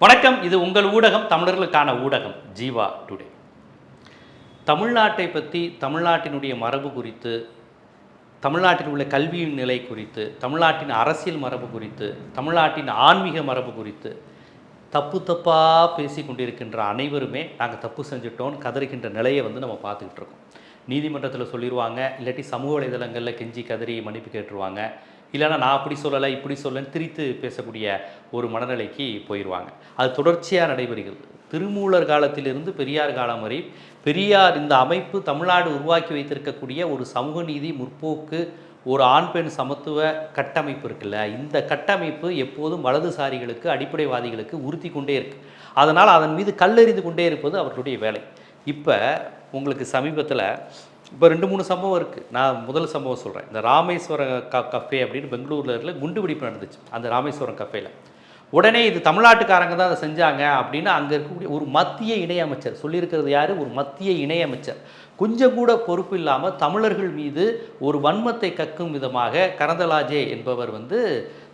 வணக்கம் இது உங்கள் ஊடகம் தமிழர்களுக்கான ஊடகம் ஜீவா டுடே. தமிழ்நாட்டை பற்றி தமிழ்நாட்டினுடைய மரபு குறித்து தமிழ்நாட்டில் உள்ள கல்வியின் நிலை குறித்து தமிழ்நாட்டின் அரசியல் மரபு குறித்து தமிழ்நாட்டின் ஆன்மீக மரபு குறித்து தப்பு தப்பாக பேசி கொண்டிருக்கின்ற அனைவருமே நாங்கள் தப்பு செஞ்சுட்டோம்னு கதறுகின்ற நிலையை வந்து நம்ம பார்த்துக்கிட்டு இருக்கோம். நீதிமன்றத்தில் சொல்லிடுவாங்க இல்லாட்டி சமூக வலைதளங்களில் கெஞ்சி கதறி மன்னிப்பு கேட்டுருவாங்க. இல்லைன்னா நான் அப்படி சொல்லலை இப்படி சொல்லலைன்னு திரித்து பேசக்கூடிய ஒரு மனநிலைக்கு போயிடுவாங்க. அது தொடர்ச்சியாக நடைபெறுகிறது. திருமூலர் காலத்திலிருந்து பெரியார் காலம் வரை பெரியார் இந்த அமைப்பு தமிழ்நாடு உருவாக்கி வைத்திருக்கக்கூடிய ஒரு சமூக நீதி முற்போக்கு ஒரு ஆண் பெண் சமத்துவ கட்டமைப்பு இருக்குல்ல இந்த கட்டமைப்பு எப்போதும் வலதுசாரிகளுக்கு அடிப்படைவாதிகளுக்கு உறுத்தி கொண்டே இருக்கு. அதனால் அதன் மீது கல்லெறிந்து கொண்டே இருப்பது அவர்களுடைய வேலை. இப்போ உங்களுக்கு சமீபத்தில் இப்போ ரெண்டு மூணு சம்பவம் இருக்குது நான் முதல் சம்பவம் சொல்கிறேன் இந்த ராமேஸ்வரம் க கஃபே அப்படின்னு பெங்களூரில் இருக்கிற குண்டுபிடிப்பு நடந்துச்சு அந்த ராமேஸ்வரம் கஃபேயில் உடனே இது தமிழ்நாட்டுக்காரங்க தான் அதை செஞ்சாங்க அப்படின்னு அங்கே இருக்கக்கூடிய ஒரு மத்திய இணையமைச்சர் சொல்லியிருக்கிறது யார்? ஒரு மத்திய இணையமைச்சர். கொஞ்சம் கூட பொறுப்பு இல்லாமல் தமிழர்கள் மீது ஒரு வன்மத்தை கக்கும் விதமாக கரந்தலாஜே என்பவர் வந்து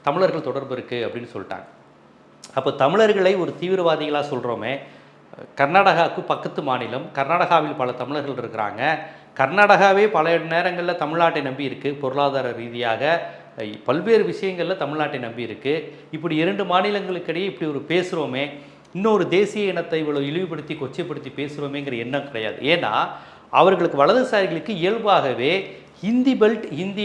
தமிழர்கள் தொடர்பு இருக்குது அப்படின்னு சொல்லிட்டாங்க. அப்போ தமிழர்களை ஒரு தீவிரவாதிகளாக சொல்கிறோமே கர்நாடகாவுக்கு பக்கத்து மாநிலம் கர்நாடகாவில் பல தமிழர்கள் இருக்கிறாங்க கர்நாடகாவே பல நேரங்களில் தமிழ்நாட்டை நம்பி இருக்குது பொருளாதார ரீதியாக. பல்வேறு விஷயங்களில் தமிழ்நாட்டை நம்பி இருக்குது இப்படி இரண்டு மாநிலங்களுக்கிடையே இப்படி ஒரு பேசுகிறோமே இன்னொரு தேசிய இனத்தை இவ்வளோ இழிவுபடுத்தி கொச்சைப்படுத்தி பேசுகிறோமேங்கிற எண்ணம் கிடையாது. ஏன்னா அவர்களுக்கு வலதுசாரிகளுக்கு இயல்பாகவே ஹிந்தி பெல்ட் ஹிந்தி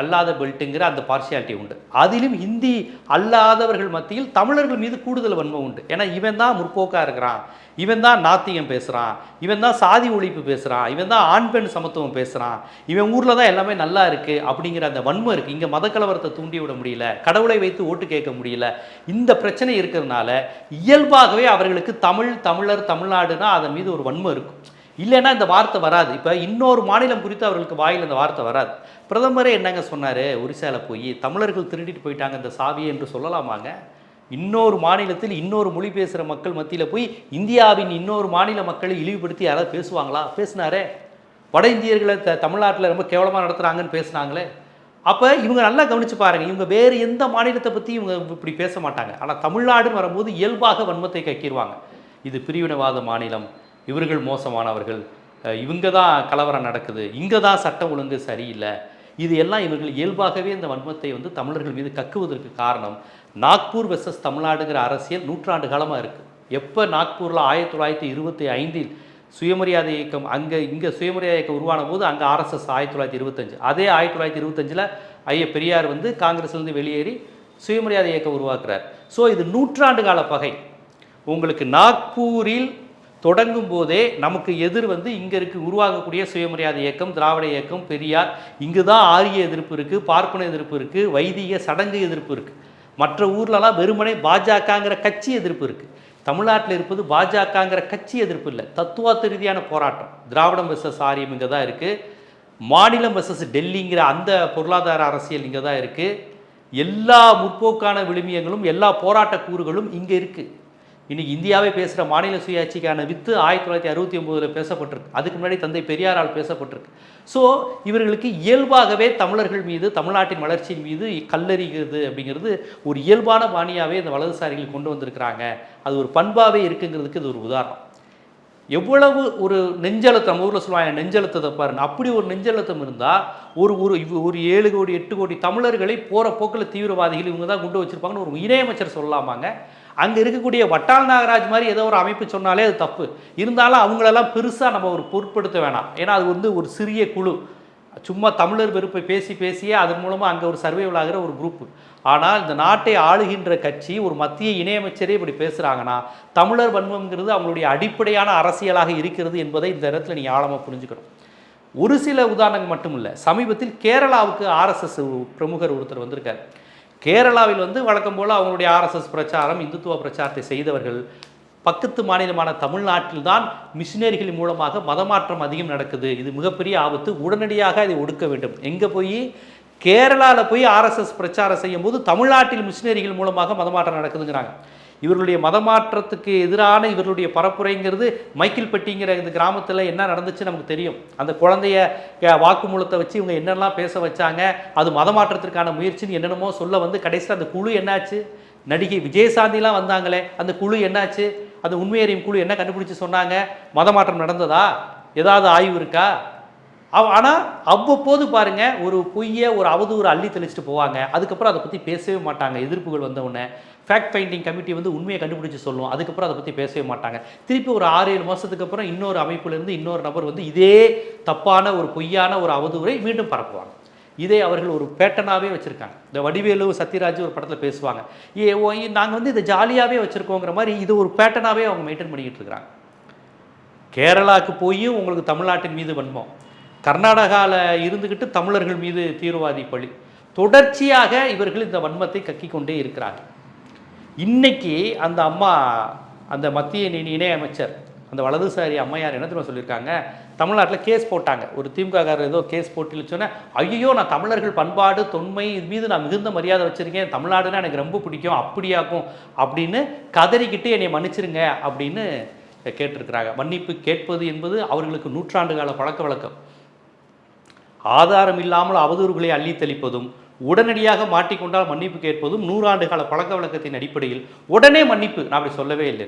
அல்லாத பெல்ட்டுங்கிற அந்த பார்சியாலிட்டி உண்டு. அதிலும் ஹிந்தி அல்லாதவர்கள் மத்தியில் தமிழர்கள் மீது கூடுதல் வன்மை உண்டு. ஏன்னா இவன் தான் முற்போக்காக இருக்கிறான். இவன் தான் நாத்தியம் பேசுகிறான் இவன் தான் சாதி ஒழிப்பு பேசுகிறான் இவன் தான் ஆண் பெண் சமத்துவம் பேசுகிறான் இவன் ஊரில் தான் எல்லாமே நல்லா இருக்குது அப்படிங்கிற அந்த வன்மை இருக்குது இங்கே மத கலவரத்தை தூண்டி விட முடியல. கடவுளை வைத்து ஓட்டு கேட்க முடியல. இந்த பிரச்சனை இருக்கிறதுனால இயல்பாகவே அவர்களுக்கு தமிழ் தமிழர் தமிழ்நாடுனா அதன் மீது ஒரு வன்மை இருக்கும். இல்லைன்னா இந்த வார்த்தை வராது. இப்போ இன்னொரு மாநிலம் குறித்து அவர்களுக்கு வாயில் இந்த வார்த்தை வராது. பிரதமரே என்னங்க சொன்னார்? ஒரிசாவில் போய் தமிழர்கள் திருடிட்டு போயிட்டாங்க இந்த சாவியை என்று சொல்லலாமாங்க? இன்னொரு மாநிலத்தில் இன்னொரு மொழி பேசுகிற மக்கள் மத்தியில் போய் இந்தியாவின் இன்னொரு மாநில மக்களை இழிவுபடுத்தி யாராவது பேசுவாங்களா? பேசினாரே. வட இந்தியர்களை த தமிழ்நாட்டில் ரொம்ப கேவலமாக நடத்துகிறாங்கன்னு பேசுனாங்களே. அப்போ இவங்க நல்லா கவனிச்சு பாருங்கள் இவங்க வேறு எந்த மாநிலத்தை பற்றி இவங்க இப்படி பேச மாட்டாங்க. ஆனால் தமிழ்நாடுன்னு வரும்போது இயல்பாக வன்மத்தை கக்கிடுவாங்க இது பிரிவினைவாத மாநிலம். இவர்கள் மோசமானவர்கள். இவங்க தான் கலவரம் நடக்குது. இங்கே தான் சட்டம் ஒழுங்கு சரியில்லை. இது எல்லாம் இவர்கள் இயல்பாகவே இந்த வன்மத்தை வந்து தமிழர்கள் மீது கக்குவதற்கு காரணம் நாக்பூர் வெர்சஸ் தமிழ்நாடுங்கிற அரசியல் நூற்றாண்டு காலமாக இருக்குது எப்போ நாக்பூரில் ஆயிரத்தி தொள்ளாயிரத்தி இருபத்தி ஐந்தில் சுயமரியாதை இயக்கம் அங்கே இங்கே சுயமரியாதை இயக்கம் உருவான போது அங்கே ஆர்எஸ்எஸ் ஆயிரத்தி தொள்ளாயிரத்தி இருபத்தஞ்சு. அதே ஆயிரத்தி தொள்ளாயிரத்தி இருபத்தஞ்சில் ஐய பெரியார் வந்து காங்கிரஸ்லேருந்து வெளியேறி சுயமரியாதை இயக்கம் உருவாக்குறார். ஸோ இது நூற்றாண்டு கால பகை. உங்களுக்கு நாக்பூரில் தொடங்கும் போதே நமக்கு எதிர் வந்து இங்கே இருக்கு உருவாகக்கூடிய சுயமரியாதை இயக்கம் திராவிட இயக்கம் பெரியார் இங்கு தான் ஆரிய எதிர்ப்பு இருக்குது பார்ப்பன எதிர்ப்பு இருக்குது வைதிக சடங்கு எதிர்ப்பு இருக்குது மற்ற ஊர்லலாம் வெறுமனே பாஜகங்கிற கட்சி எதிர்ப்பு இருக்குது தமிழ்நாட்டில் இருப்பது பாஜகங்கிற கட்சி எதிர்ப்பு இல்லை. தத்துவார்த்த ரீதியான போராட்டம். திராவிடம் வெர்சஸ் ஆரியம் இங்கே தான் இருக்குது மாநிலம் வெர்சஸ் டெல்லிங்கிற அந்த பொருளாதார அரசியல் இங்கே தான் இருக்குது எல்லா முற்போக்கான விழுமியங்களும் எல்லா போராட்ட கூறுகளும் இங்கே இருக்குது இன்றைக்கி இந்தியாவே பேசுகிற மாநில சுயாட்சிக்கான வித்து ஆயிரத்தி தொள்ளாயிரத்தி அறுபத்தி ஒம்போதில் பேசப்பட்டிருக்கு. அதுக்கு முன்னாடி தந்தை பெரியாரால் பேசப்பட்டிருக்கு. ஸோ இவர்களுக்கு இயல்பாகவே தமிழர்கள் மீது தமிழ்நாட்டின் வளர்ச்சியின் மீது கல்லறிகிறது அப்படிங்கிறது ஒரு இயல்பான பாணியாகவே இந்த வலதுசாரிகள் கொண்டு வந்திருக்கிறாங்க. அது ஒரு பண்பாகவே இருக்குங்கிறதுக்கு இது ஒரு உதாரணம். எவ்வளவு ஒரு நெஞ்சழுத்தம் நம்ம ஊரில் சொல்லுவாங்க நெஞ்சழுத்தத்தை பாருங்க. அப்படி ஒரு நெஞ்சழுத்தம் இருந்தால் ஒரு ஒரு இவ் ஒரு ஏழு கோடி எட்டு கோடி தமிழர்களை போகிற போக்கில் தீவிரவாதிகள் இவங்க தான் குண்டு வச்சிருப்பாங்கன்னு ஒரு இணையமைச்சர் சொல்லலாமாங்க. அங்கே இருக்கக்கூடிய வட்டால் நாகராஜ் மாதிரி ஏதோ ஒரு அமைப்பு சொன்னாலே அது தப்பு. இருந்தாலும் அவங்களெல்லாம் பெருசாக நம்ம ஒரு பொருட்படுத்த வேணாம். ஏன்னா அது வந்து ஒரு சிறிய குழு. சும்மா தமிழர் வெறுப்பை பேசி பேசியே அதன் மூலமாக அங்கே ஒரு சர்வைவல் ஆகிற ஒரு குரூப்பு ஆனால் இந்த நாட்டை ஆளுகின்ற கட்சி ஒரு மத்திய இணையமைச்சரே இப்படி பேசுகிறாங்கன்னா தமிழர் வன்மம்ங்கிறது அவங்களுடைய அடிப்படையான அரசியலாக இருக்கிறது என்பதை இந்த இடத்துல நீங்கள் ஆழமாக புரிஞ்சுக்கணும். ஒரு சில உதாரணங்கள் மட்டும் இல்லை. சமீபத்தில் கேரளாவுக்கு ஆர்எஸ்எஸ் பிரமுகர் ஒருத்தர் வந்திருக்கார். கேரளாவில் வந்து வழக்கம் போல் அவங்களுடைய ஆர்எஸ்எஸ் பிரச்சாரம் இந்துத்துவ பிரச்சாரத்தை செய்தவர்கள் பக்கத்து மாநிலமான தமிழ்நாட்டில் தான் மிஷினரிகள் மூலமாக மதமாற்றம் அதிகம் நடக்குது. இது மிகப்பெரிய ஆபத்து. உடனடியாக இதை ஒடுக்க வேண்டும். எங்கே போய்? கேரளாவில் போய் ஆர்எஸ்எஸ் பிரச்சாரம் செய்யும் போது தமிழ்நாட்டில் மிஷினரிகள் மூலமாக மதமாற்றம் நடக்குதுங்கிறாங்க. இவர்களுடைய மதமாற்றத்துக்கு எதிரான இவர்களுடைய பரப்புரைங்கிறது மைக்கிள்பட்டிங்கிற இந்த கிராமத்தில் என்ன நடந்துச்சு நமக்கு தெரியும். அந்த குழந்தைய வாக்குமூலத்தை வச்சு இவங்க என்னெல்லாம் பேச வச்சாங்க அது மதமாற்றத்திற்கான முயற்சின்னு என்னென்னமோ சொல்ல வந்து கடைசியில் அந்த குழு என்னாச்சு? நடிகை விஜயசாந்திலாம் வந்தாங்களே அந்த குழு என்னாச்சு? அந்த உண்மையறியும் குழு என்ன கண்டுபிடிச்சு சொன்னாங்க? மதமாற்றம் நடந்ததா? ஏதாவது ஆய்வு இருக்கா? அவ் ஆனால் அவ்வப்போது பாருங்கள் ஒரு பொய்யை ஒரு அவதூறு அள்ளி தெளிச்சுட்டு போவாங்க. அதுக்கப்புறம் அதை பற்றி பேசவே மாட்டாங்க. எதிர்ப்புகள் வந்த உடனே ஃபேக்ட் ஃபைண்டிங் கமிட்டி வந்து உண்மையை கண்டுபிடிச்சி சொல்லும். அதுக்கப்புறம் அதை பற்றி பேசவே மாட்டாங்க. திருப்பி ஒரு ஆறு ஏழு மாதத்துக்கு அப்புறம் இன்னொரு அமைப்புலேருந்து இன்னொரு நபர் வந்து இதே தப்பான ஒரு பொய்யான ஒரு அவதூறை மீண்டும் பரப்புவாங்க. இதே அவர்கள் ஒரு பேட்டனாகவே வச்சுருக்காங்க. இந்த வடிவேலு சத்யராஜ் ஒரு படத்தில் பேசுவாங்க. ஏ ஓ நாங்கள் வந்து இதை ஜாலியாகவே வச்சுருக்கோங்கிற மாதிரி இது ஒரு பேட்டனாகவே அவங்க மெயின்டைன் பண்ணிக்கிட்டு இருக்கிறாங்க. கேரளாவுக்கு போய் உங்களுக்கு தமிழ்நாட்டின் மீது வன்மம். கர்நாடகாவில் இருந்துக்கிட்டு தமிழர்கள் மீது தீவிரவாதி பழி. தொடர்ச்சியாக இவர்கள் இந்த வன்மத்தை கக்கி கொண்டே இருக்கிறார்கள். இன்னைக்கு அந்த அம்மா அந்த மத்திய இணை இணையமைச்சர் அந்த வலதுசாரி அம்மையார் என்ன தெரியுமா சொல்லியிருக்காங்க? தமிழ்நாட்டில் கேஸ் போட்டாங்க. ஒரு திமுககாரர் ஏதோ கேஸ் போட்டு சொன்னேன். ஐயோ நான் தமிழர்கள் பண்பாடு தொன்மை இது மீது நான் மிகுந்த மரியாதை வச்சுருக்கேன். தமிழ்நாடுனா எனக்கு ரொம்ப பிடிக்கும். அப்படியாக்கும். அப்படின்னு கதறிக்கிட்டு என்னை மன்னிச்சிருங்க அப்படின்னு கேட்டிருக்கிறாங்க. மன்னிப்பு கேட்பது என்பது அவர்களுக்கு நூற்றாண்டு கால பழக்க வழக்கம். ஆதாரம் இல்லாமல் அவதூறுகளை அள்ளித்தளிப்பதும் உடனடியாக மாட்டிக்கொண்டால் மன்னிப்பு கேட்பதும் நூறாண்டு கால பழக்க வழக்கத்தின் அடிப்படையில் உடனே மன்னிப்பு. நான் அப்படி சொல்லவே இல்லை.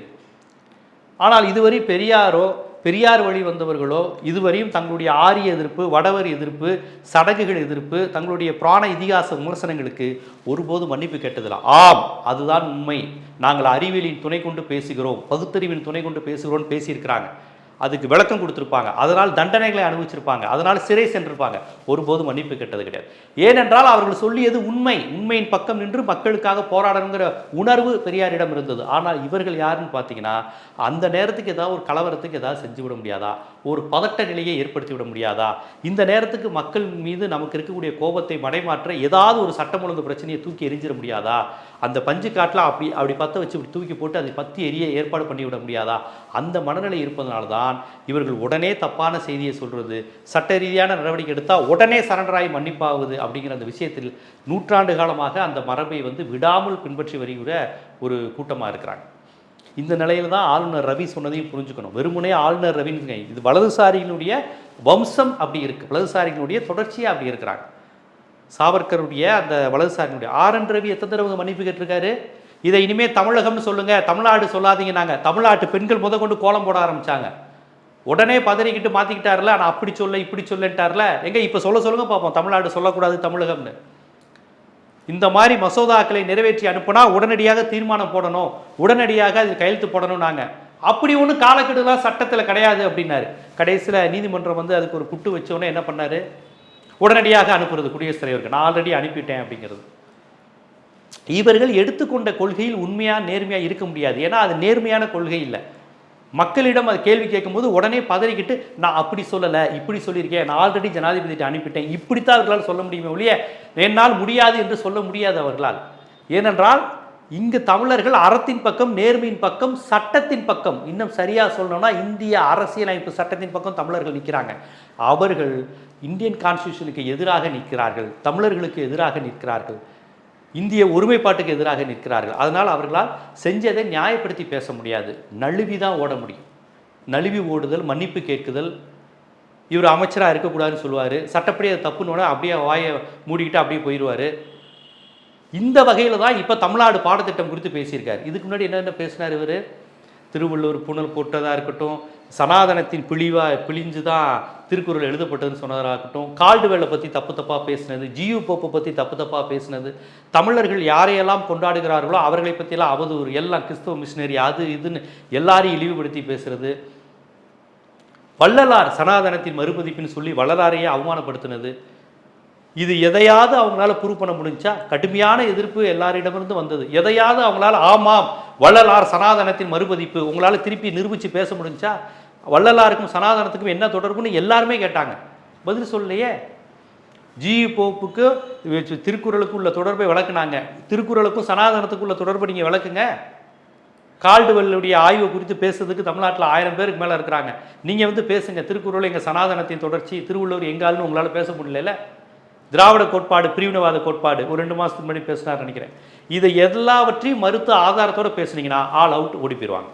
ஆனால் இதுவரை பெரியாரோ பெரியார் வழி வந்தவர்களோ இதுவரையும் தங்களுடைய ஆரிய எதிர்ப்பு வடவர் எதிர்ப்பு சடங்குகள் எதிர்ப்பு தங்களுடைய புராண இதிகாச விமர்சனங்களுக்கு ஒருபோது மன்னிப்பு கேட்டதில்லை. ஆம் அதுதான் உண்மை. நாங்கள் அறிவியலின் துணை கொண்டு பேசுகிறோம் பகுத்தறிவின் துணை கொண்டு பேசுகிறோம்னு பேசியிருக்கிறாங்க. அதுக்கு விளக்கம் கொடுத்துருப்பாங்க. அதனால் தண்டனைகளை அனுபவிச்சிருப்பாங்க. அதனால் சிறை சென்றிருப்பாங்க. ஒருபோதும் மன்னிப்பு கெட்டது கிடையாது. ஏனென்றால் அவர்கள் சொல்லியது உண்மை. உண்மையின் பக்கம் நின்று மக்களுக்காக போராடணுங்கிற உணர்வு பெரியாரிடம் இருந்தது. ஆனால் இவர்கள் யாருன்னு பார்த்தீங்கன்னா அந்த நேரத்துக்கு ஏதாவது ஒரு கலவரத்துக்கு ஏதாவது செஞ்சு விட முடியாதா? ஒரு பதட்ட நிலையை ஏற்படுத்தி விட முடியாதா? இந்த நேரத்துக்கு மக்கள் மீது நமக்கு இருக்கக்கூடிய கோபத்தை மடைமாற்ற ஏதாவது ஒரு சட்டம் ஒழுங்கு பிரச்சனையை தூக்கி எரிஞ்சிட முடியாதா? அந்த பஞ்சு காட்டில் அப்படி அப்படி பற்ற வச்சு இப்படி தூக்கி போட்டு அதை பற்றி எரிய ஏற்பாடு பண்ணி விட முடியாதா? அந்த மனநிலை இருப்பதனால தான் இவர்கள் உடனே தப்பான செய்தியை சொல்கிறது சட்ட ரீதியான நடவடிக்கை எடுத்தால் உடனே சரண்டராகி மன்னிப்பாகுது அப்படிங்கிற அந்த விஷயத்தில் நூற்றாண்டு காலமாக அந்த மரபை வந்து விடாமல் பின்பற்றி வருகிற ஒரு கூட்டமாக இருக்கிறாங்க. இந்த நிலையில தான் ஆளுநர் ரவி சொன்னதையும் புரிஞ்சுக்கணும். வெறுமனே ஆளுநர் ரவின்னு இது வலதுசாரிகளுடைய வம்சம் அப்படி இருக்குது வலதுசாரிகளுடைய தொடர்ச்சியாக அப்படி இருக்கிறாங்க. சாவர்கருடைய அந்த வலதுசாரியினுடைய ஆர் என் ரவி எத்தனை தடவை மன்னிப்பு கேட்டிருக்காரு? இதை இனிமேல் தமிழகம்னு சொல்லுங்க. தமிழ்நாடு சொல்லாதீங்க நாங்கள் தமிழ்நாட்டு பெண்கள் முத கொண்டு கோலம் போட ஆரம்பிச்சாங்க. உடனே பதறிக்கிட்டு மாற்றிக்கிட்டார்ல நான் அப்படி சொல்ல இப்படி சொல்லிட்டார்ல எங்க இப்போ சொல்ல சொல்லுங்க பார்ப்போம் தமிழ்நாடு சொல்லக்கூடாது தமிழகம்னு. இந்த மாதிரி மசோதாக்களை நிறைவேற்றி அனுப்புனா உடனடியாக தீர்மானம் போடணும். உடனடியாக அதில் கையெழுத்து போடணும் நாங்கள் அப்படி ஒன்றும் காலக்கெடுலாம் சட்டத்தில் கிடையாது அப்படின்னாரு. கடைசியில் நீதிமன்றம் வந்து அதுக்கு ஒரு குட்டு வச்சோன்னே என்ன பண்ணாரு? உடனடியாக அனுப்புறது குடியரசுத் தலைவருக்கு. நான் ஆல்ரெடி அனுப்பிட்டேன் அப்படிங்கிறது. இவர்கள் எடுத்துக்கொண்ட கொள்கையில் உண்மையாக நேர்மையாக இருக்க முடியாது. ஏன்னா அது நேர்மையான கொள்கை இல்லை. மக்களிடம் அது கேள்வி கேட்கும்போது உடனே பதறிக்கிட்டு நான் அப்படி சொல்லலை இப்படி சொல்லியிருக்கேன். நான் ஆல்ரெடி ஜனாதிபதிட்டு அனுப்பிட்டேன். இப்படித்தான் அவர்களால் சொல்ல முடியுமே ஒழிய என்னால் முடியாது என்று சொல்ல முடியாது அவர்களால். ஏனென்றால் இங்கு தமிழர்கள் அறத்தின் பக்கம் நேர்மையின் பக்கம் சட்டத்தின் பக்கம். இன்னும் சரியாக சொல்லணும்னா இந்திய அரசியலமைப்பு சட்டத்தின் பக்கம் தமிழர்கள் நிற்கிறாங்க. அவர்கள் இந்தியன் கான்ஸ்டியூஷனுக்கு எதிராக நிற்கிறார்கள். தமிழர்களுக்கு எதிராக நிற்கிறார்கள். இந்திய ஒருமைப்பாட்டுக்கு எதிராக நிற்கிறார்கள். அதனால் அவர்களால் செஞ்சதை நியாயப்படுத்தி பேச முடியாது. நழுவி தான் ஓட முடியும். நழுவி ஓடுதல் மன்னிப்பு கேட்குதல். இவர் அமைச்சராக இருக்கக்கூடாதுன்னு சொல்லுவார். சட்டப்படி அது தப்புன்னு அப்படியே வாயை மூடிக்கிட்டு அப்படியே போயிடுவார். இந்த வகையில் தான் இப்போ தமிழ்நாடு பாடத்திட்டம் குறித்து பேசியிருக்கார். இதுக்கு முன்னாடி என்னென்ன பேசினார் இவர்? திருவள்ளுவர் புனல் போட்டதாக இருக்கட்டும் சனாதனத்தின் பிழிவாக பிழிஞ்சு தான் திருக்குறள் எழுதப்பட்டதுன்னு சொன்னதாக இருக்கட்டும் கால்டுவேலை பற்றி தப்பு தப்பாக பேசினது ஜியு போப்பை பற்றி தப்பு தப்பாக பேசினது தமிழர்கள் யாரையெல்லாம் கொண்டாடுகிறார்களோ அவர்களை பற்றியெல்லாம் அவதூறு எல்லாம் கிறிஸ்தவ மிஷினரி அது இதுன்னு எல்லாரையும் இழிவுபடுத்தி பேசுறது. வள்ளலார் சனாதனத்தின் மறுபதிப்புன்னு சொல்லி வள்ளலாரையே அவமானப்படுத்தினது. இது எதையாவது அவங்களால ப்ரூவ் பண்ண முடிஞ்சா கடுமையான எதிர்ப்பு எல்லாரிடமிருந்து வந்தது. எதையாவது அவங்களால ஆமாம் வள்ளலார் சனாதனத்தின் மறுபதிப்பு உங்களால் திருப்பி நிரூபித்து பேச முடிஞ்சா வள்ளலாருக்கும் சனாதனத்துக்கும் என்ன தொடர்புன்னு எல்லாருமே கேட்டாங்க. பதில் சொல்லலையே. ஜி போப்புக்கு திருக்குறளுக்கு உள்ள தொடர்பை விளக்குனாங்க. திருக்குறளுக்கும் சனாதனத்துக்கு உள்ள தொடர்பை நீங்கள் விளக்குங்க. கால்டுவெல்லுடைய ஆய்வு குறித்து பேசுறதுக்கு தமிழ்நாட்டில் ஆயிரம் பேருக்கு மேலே இருக்கிறாங்க. நீங்கள் வந்து பேசுங்க திருக்குறள் எங்கள் சனாதனத்தின் தொடர்ச்சி திருவள்ளுவர் எங்கால்னு உங்களால் பேச முடியல திராவிட கோட்பாடு பிரிவினவாத கோட்பாடு ஒரு ரெண்டு மாதத்துக்கு முன்னாடி பேசினார் நினைக்கிறேன். இதை எல்லாவற்றையும் மறுத்து ஆதாரத்தோடு பேசுனீங்கன்னா ஆல் அவுட் ஓடி போயிடுவாங்க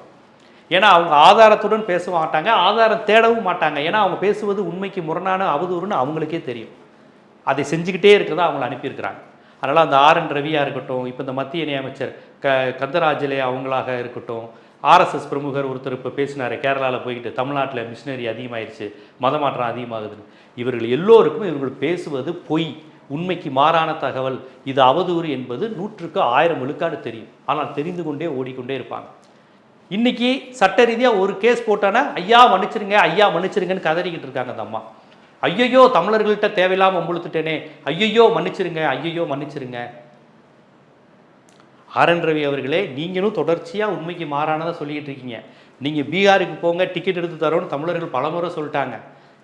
ஏன்னா அவங்க ஆதாரத்துடன் பேச மாட்டாங்க ஆதாரம் தேடவும் மாட்டாங்க. ஏன்னா அவங்க பேசுவது உண்மைக்கு முரணான அவதூறுன்னு அவங்களுக்கே தெரியும். அதை செஞ்சுக்கிட்டே இருக்கிறதா அவங்கள அனுப்பியிருக்கிறாங்க. அதனால் அந்த ஆர் என் ரவியாக இருக்கட்டும் இப்போ இந்த மத்திய இணையமைச்சர் க கந்தராஜலே அவங்களாக இருக்கட்டும் ஆர்எஸ்எஸ் பிரமுகர் ஒருத்தர் இப்போ பேசினார் கேரளாவில் போய்கிட்டு தமிழ்நாட்டில் மிஷினரி அதிகமாகிடுச்சு மதமாற்றம் அதிகமாகுதுன்னு. இவர்கள் எல்லோருக்கும் இவர்கள் பேசுவது பொய் உண்மைக்கு மாறான தகவல். இது அவதூறு என்பது நூற்றுக்கு ஆயிரம் விழுக்காடு தெரியும். ஆனால் தெரிந்து கொண்டே ஓடிக்கொண்டே இருப்பாங்க. இன்னைக்கு சட்ட ரீதியாக ஒரு கேஸ் போட்டானா ஐயா மன்னிச்சிருங்க ஐயா மன்னிச்சிருங்கன்னு கதறிக்கிட்டு இருக்காங்க அந்த அம்மா. ஐயையோ தமிழர்கள்ட்ட தேவையில்லாமல் முழுத்துட்டேனே ஐயையோ மன்னிச்சிருங்க ஐயையோ மன்னிச்சிருங்க. ஆர். என். ரவி அவர்களே நீங்களும் தொடர்ச்சியாக உண்மைக்கு மாறானதை சொல்லிக்கிட்டு இருக்கீங்க. நீங்கள் பீகாருக்கு போங்க டிக்கெட் எடுத்து தரோன்னு தமிழர்கள் பலமுறை சொல்லிட்டாங்க.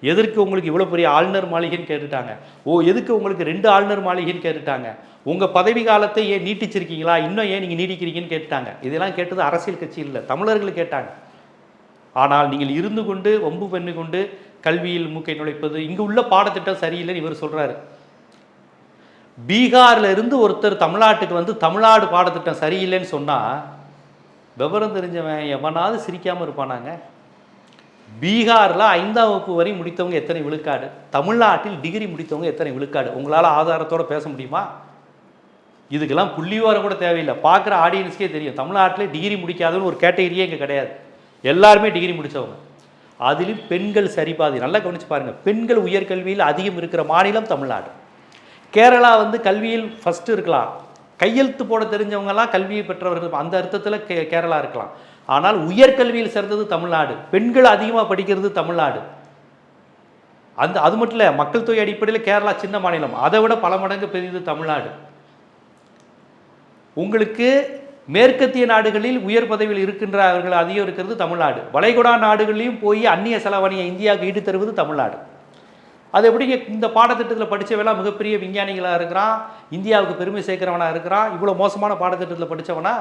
எதற்கு உங்களுக்கு இவ்வளோ பெரிய ஆளுநர் மாளிகைன்னு கேட்டுட்டாங்க? ஓ எதுக்கு உங்களுக்கு ரெண்டு ஆளுநர் மாளிகைன்னு கேட்டுட்டாங்க? உங்கள் பதவி காலத்தை ஏன் நீட்டிச்சிருக்கீங்களா? இன்னும் ஏன் நீங்கள் நீடிக்கிறீங்கன்னு கேட்டாங்க இதெல்லாம் கேட்டது அரசியல் கட்சி இல்லை தமிழர்கள் கேட்டாங்க. ஆனால் நீங்கள் இருந்து கொண்டு வம்பு பெண்ணு கொண்டு கல்வியில் மூக்கை நுழைப்பது இங்கே உள்ள பாடத்திட்டம் சரியில்லைன்னு இவர் சொல்கிறாரு பீகாரில் இருந்து ஒருத்தர் தமிழ்நாட்டுக்கு வந்து தமிழ்நாடு பாடத்திட்டம் சரியில்லைன்னு சொன்னால் விவரம் தெரிஞ்சவன் எவனாவது சிரிக்காமல் இருப்பானாங்க? பீகாரில் ஐந்தாம் வகுப்பு வரை முடித்தவங்க எத்தனை விழுக்காடு? தமிழ்நாட்டில் டிகிரி முடித்தவங்க எத்தனை விழுக்காடு? உங்களால் ஆதாரத்தோட பேச முடியுமா? இதுக்கெல்லாம் புள்ளிவாரம் கூட தேவையில்லை. பார்க்குற ஆடியன்ஸ்க்கே தெரியும். தமிழ்நாட்டில் டிகிரி முடிக்காதுன்னு ஒரு கேட்டகரியே இங்கே கிடையாது. எல்லாருமே டிகிரி முடித்தவங்க அதிலும் பெண்கள் சரிபாதி நல்லா கவனிச்சு பாருங்கள் பெண்கள் உயர்கல்வியில் அதிகம் இருக்கிற மாநிலம் தமிழ்நாடு. கேரளா வந்து கல்வியில் ஃபஸ்ட்டு இருக்கலாம். கையெழுத்து போட தெரிஞ்சவங்கலாம் கல்வியை பெற்றவர்கள். அந்த அர்த்தத்தில் கே கேரளா இருக்கலாம். ஆனால் உயர்கல்வியில் சிறந்தது தமிழ்நாடு. பெண்கள் அதிகமாக படிக்கிறது தமிழ்நாடு. அந்த அது மட்டும் இல்லை மக்கள் தொகை அடிப்படையில் கேரளா சின்ன மாநிலம். அதை விட பல மடங்கு பெரியது தமிழ்நாடு. உங்களுக்கு மேற்கத்திய நாடுகளில் உயர் பதவியில் இருக்கின்றவர்கள் அதிகம் இருக்கிறது தமிழ்நாடு. வளைகுடா நாடுகளிலும் போய் அந்நிய செலவணியை இந்தியாவுக்கு ஈடு தருவது தமிழ்நாடு. அது எப்படிங்க இந்த பாடத்திட்டத்தில் படித்தவெல்லாம் மிகப்பெரிய விஞ்ஞானிகளாக இருக்கிறான் இந்தியாவுக்கு பெருமை சேர்க்கிறவனாக இருக்கிறான் இவ்வளோ மோசமான பாடத்திட்டத்தில் படித்தவனா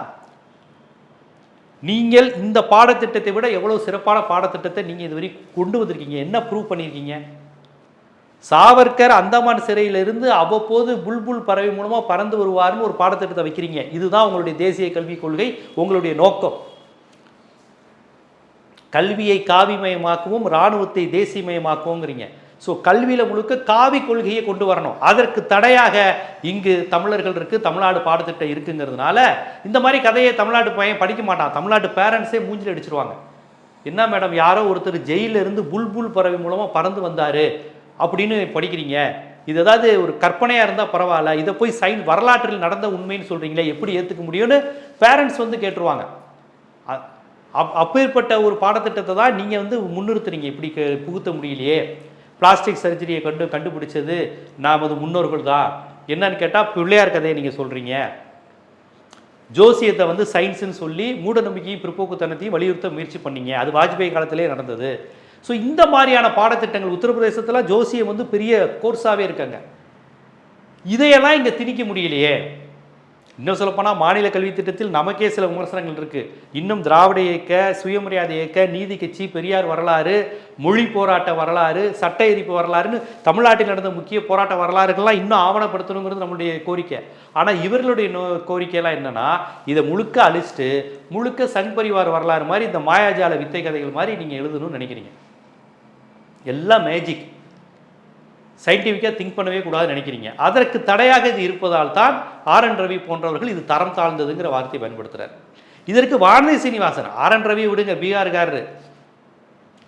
நீங்கள் இந்த பாடத்திட்டத்தை விட எவ்வளோ சிறப்பான பாடத்திட்டத்தை நீங்கள் இதுவரை கொண்டு வந்திருக்கீங்க? என்ன ப்ரூவ் பண்ணியிருக்கீங்க? சாவர்கர் அந்தமான் சிறையிலிருந்து அவ்வப்போது புல்புல் பறவை மூலமாக பறந்து வருவார்னு ஒரு பாடத்திட்டத்தை வைக்கிறீங்க. இதுதான் உங்களுடைய தேசிய கல்விக் கொள்கை உங்களுடைய நோக்கம். கல்வியை காவிமயமாக்கவும் இராணுவத்தை தேசியமயமாக்குவோங்கிறீங்க. ஸோ கல்வியில் முழுக்க காவி கொள்கையை கொண்டு வரணும். அதற்கு தடையாக இங்கு தமிழர்கள் இருக்குது தமிழ்நாடு பாடத்திட்டம் இருக்குங்கிறதுனால இந்த மாதிரி கதையை தமிழ்நாட்டு பையன் படிக்க மாட்டான். தமிழ்நாட்டு பேரண்ட்ஸே மூஞ்சில் அடிச்சிருவாங்க. என்ன மேடம் யாரோ ஒருத்தர் ஜெயிலில் இருந்து புல்புல் பறவை மூலமாக பறந்து வந்தார் அப்படின்னு படிக்கிறீங்க. இது ஏதாவது ஒரு கற்பனையாக இருந்தால் பரவாயில்ல. இதை போய் சைன் வரலாற்றில் நடந்த உண்மைன்னு சொல்கிறீங்களே எப்படி ஏற்றுக்க முடியும்னு பேரண்ட்ஸ் வந்து கேட்டுருவாங்க. அப் அப்பேற்பட்ட ஒரு பாடத்திட்டத்தை தான் நீங்கள் வந்து முன்னிறுத்துறீங்க. இப்படி புகுத்த முடியலையே. பிளாஸ்டிக் சர்ஜரியை கண்டு கண்டுபிடிச்சது நமது முன்னோர்கள் தான். என்னன்னு கேட்டால் பிள்ளையார் கதையை நீங்கள் சொல்கிறீங்க ஜோசியத்தை வந்து சயின்ஸ்னு சொல்லி மூட நம்பிக்கையும் பிற்போக்குத்தனத்தையும் வலியுறுத்த முயற்சி பண்ணீங்க. அது வாஜ்பாய் காலத்திலே நடந்தது. ஸோ இந்த மாதிரியான பாடத்திட்டங்கள் உத்தரப்பிரதேசத்தில் ஜோசியம் வந்து பெரிய கோர்ஸாகவே இருக்காங்க. இதையெல்லாம் இங்கே திணிக்க முடியலையே. இன்னும் சொல்லப்போனால் மாநில கல்வி திட்டத்தில் நமக்கே சில விமர்சனங்கள் இருக்குது இன்னும் திராவிட இயக்க சுயமரியாதை இயக்க நீதி கட்சி பெரியார் வரலாறு மொழி போராட்ட வரலாறு சட்ட எரிப்பு வரலாறுன்னு தமிழ்நாட்டில் நடந்த முக்கிய போராட்ட வரலாறுகள்லாம் இன்னும் ஆவணப்படுத்தணுங்கிறது நம்மளுடைய கோரிக்கை. ஆனால் இவர்களுடைய நோ கோரிக்கையெல்லாம் என்னன்னா இதை முழுக்க அழிச்சிட்டு முழுக்க சங் பரிவார் வரலாறு மாதிரி இந்த மாயாஜால வித்தை கதைகள் மாதிரி நீங்கள் எழுதணும்னு நினைக்கிறீங்க. எல்லாம் மேஜிக் சயின்டிஃபிக்காக திங்க் பண்ணவே கூடாதுன்னு நினைக்கிறீங்க. அதற்கு தடையாக இது இருப்பதால் தான் ஆர் என் ரவி போன்றவர்கள் இது தரம் தாழ்ந்ததுங்கிற வார்த்தையை பயன்படுத்துகிறார் இதற்கு வானதி சீனிவாசன் ஆர் என் ரவி விடுங்க பீகார்காரரு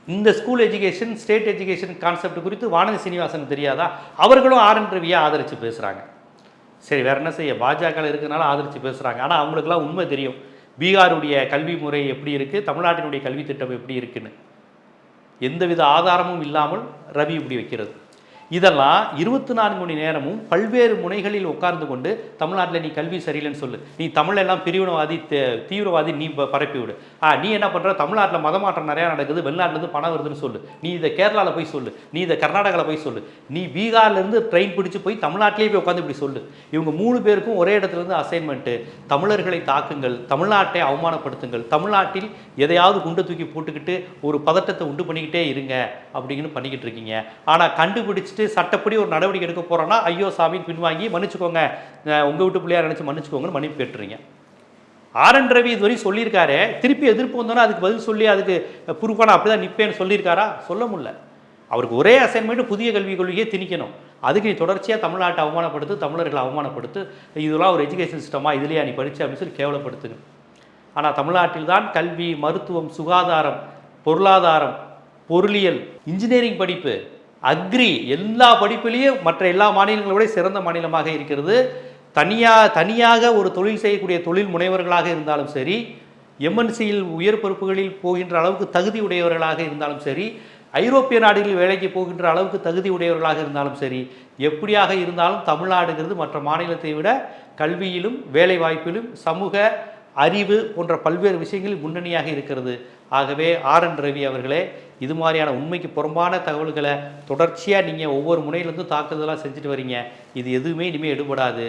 இந்த school education state education concept குறித்து வானதி சீனிவாசன் தெரியாதா? அவர்களும் ஆர் என் ரவியை ஆதரித்து பேசுகிறாங்க சரி வேற என்ன செய்ய? பாஜக இருக்கிறனால ஆதரித்து பேசுகிறாங்க ஆனால் அவங்களுக்குலாம் உண்மை தெரியும். பீகாருடைய கல்வி முறை எப்படி இருக்குது தமிழ்நாட்டினுடைய கல்வி திட்டம் எப்படி இருக்குன்னு. எந்தவித ஆதாரமும் இல்லாமல் ரவி இப்படி வைக்கிறது. இதெல்லாம் இருபத்தி நான்கு மணி நேரமும் பல்வேறு முனைகளில் உட்கார்ந்து கொண்டு தமிழ்நாட்டில் நீ கல்வி சரியில்லைன்னு சொல்லு. நீ தமிழெல்லாம் பிரிவினவாதி தீவிரவாதி நீ ப- பரப்பி விடு ஆ நீ என்ன பண்ணுற தமிழ்நாட்டில் மதமாற்றம் நிறையா நடக்குது வெளிநாட்டிலேருந்து பணம் வருதுன்னு சொல்லு. நீ இதை கேரளாவில் போய் சொல்லு. நீ இதை கர்நாடகாவில் போய் சொல்லு. நீ பீகார்லேருந்து ட்ரெயின் பிடிச்சி போய் தமிழ்நாட்டிலேயே போய் உட்காந்து இப்படி சொல்லு. இவங்க மூணு பேருக்கும் ஒரே இடத்துலேருந்து அசைன்மெண்ட்டு. தமிழர்களை தாக்குங்கள் தமிழ்நாட்டை அவமானப்படுத்துங்கள். தமிழ்நாட்டில் எதையாவது குண்டு தூக்கி போட்டுக்கிட்டு ஒரு பதட்டத்தை உண்டு பண்ணிக்கிட்டே இருங்க அப்படின்னு பண்ணிக்கிட்டு இருக்கீங்க. ஆனால் கண்டுபிடிச்சிட்டு சட்டப்படி ஒரு நடவடிக்கை எடுக்க போகிறோன்னா ஐயோ சாமின்னு பின்வாங்கி மன்னிச்சுக்கோங்க. உங்கள் வீட்டு பிள்ளையார் நினச்சி மன்னிச்சுக்கோங்கன்னு மன்னிப்பு கேட்டுறீங்க ஆர் என் ரவி இதுவரையும் சொல்லியிருக்காரு. திருப்பி எதிர்ப்பு வந்தோன்னா அதுக்கு பதில் சொல்லி அதுக்கு ப்ரூஃபான அப்படி தான் நிற்பேன்னு சொல்லியிருக்காரா? சொல்ல முடியல. அவருக்கு ஒரே அசைன்மெண்ட் புதிய கல்விக் கொள்கையை திணிக்கணும். அதுக்கு நீ தொடர்ச்சியாக தமிழ்நாட்டை அவமானப்படுத்து தமிழர்களை அவமானப்படுத்து இதெல்லாம் ஒரு எஜுகேஷன் சிஸ்டமாக இதுலையா நீ படித்து அப்படின்னு சொல்லி கேவலப்படுத்துங்க. ஆனால் தமிழ்நாட்டில் தான் கல்வி மருத்துவம் சுகாதாரம் பொருளாதாரம் பொருளியல் இன்ஜினியரிங் படிப்பு அக்ரி எல்லா படிப்புலேயும் மற்ற எல்லா மாநிலங்களை விட சிறந்த மாநிலமாக இருக்கிறது. தனியாக தனியாக ஒரு தொழில் செய்யக்கூடிய தொழில் முனைவர்களாக இருந்தாலும் சரி எம்என்சியில் உயர் பொறுப்புகளில் போகின்ற அளவுக்கு தகுதி உடையவர்களாக இருந்தாலும் சரி ஐரோப்பிய நாடுகளில் வேலைக்கு போகின்ற அளவுக்கு தகுதி உடையவர்களாக இருந்தாலும் சரி எப்படியாக இருந்தாலும் தமிழ்நாடுங்கிறது மற்ற மாநிலத்தை விட கல்வியிலும் வேலை வாய்ப்பிலும் சமூக அறிவு போன்ற பல்வேறு விஷயங்களில் முன்னணியாக இருக்கிறது. ஆகவே ஆர் என் ரவி அவர்களே இது மாதிரியான உண்மைக்கு புறம்பான தகவல்களை தொடர்ச்சியாக நீங்கள் ஒவ்வொரு முனையிலேருந்து தாக்குதலாக செஞ்சுட்டு வரீங்க. இது எதுவுமே இனிமேல் எடுபடாது.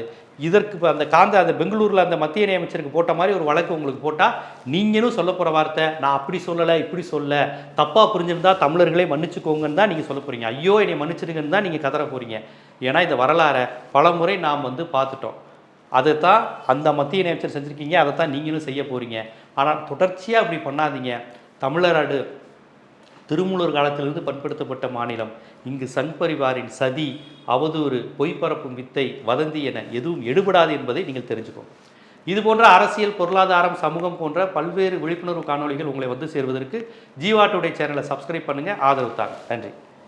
இதற்கு இப்போ அந்த காந்த அந்த பெங்களூரில் அந்த மத்திய இணையமைச்சருக்கு போட்ட மாதிரி ஒரு வழக்கு உங்களுக்கு போட்டால் நீங்களும் சொல்ல போகிற வார்த்தை நான் அப்படி சொல்லலை இப்படி சொல்ல தப்பாக புரிஞ்சிருந்தால் தமிழர்களே மன்னிச்சுக்கோங்கன்னு தான் நீங்கள் சொல்ல போகிறீங்க ஐயோ என்னை மன்னிச்சிடுங்கன்னு தான் நீங்கள் கதற போகிறீங்க ஏன்னா இந்த வரலாறை பல முறை நாம் வந்து பார்த்துட்டோம். அதை தான் அந்த மத்திய இணையமைச்சர் செஞ்சுருக்கீங்க அதை தான் நீங்களும் செய்ய போகிறீங்க ஆனால் தொடர்ச்சியாக அப்படி பண்ணாதீங்க. தமிழராடு திருமூலர் காலத்திலிருந்து பண்படுத்தப்பட்ட மாநிலம். இங்கு சங் பரிவாரின் சதி அவதூறு பொய்ப்பரப்பும் வித்தை வதந்தி என எதுவும் எடுபடாது என்பதை நீங்கள் தெரிஞ்சுக்கோங்க இது போன்ற அரசியல் பொருளாதாரம் சமூகம் போன்ற பல்வேறு விழிப்புணர்வு காணொளிகள் உங்களை வந்து சேர்வதற்கு ஜீவாட்டுடைய சேனலை சப்ஸ்கிரைப் பண்ணுங்கள் ஆதரவு தாங்க. நன்றி.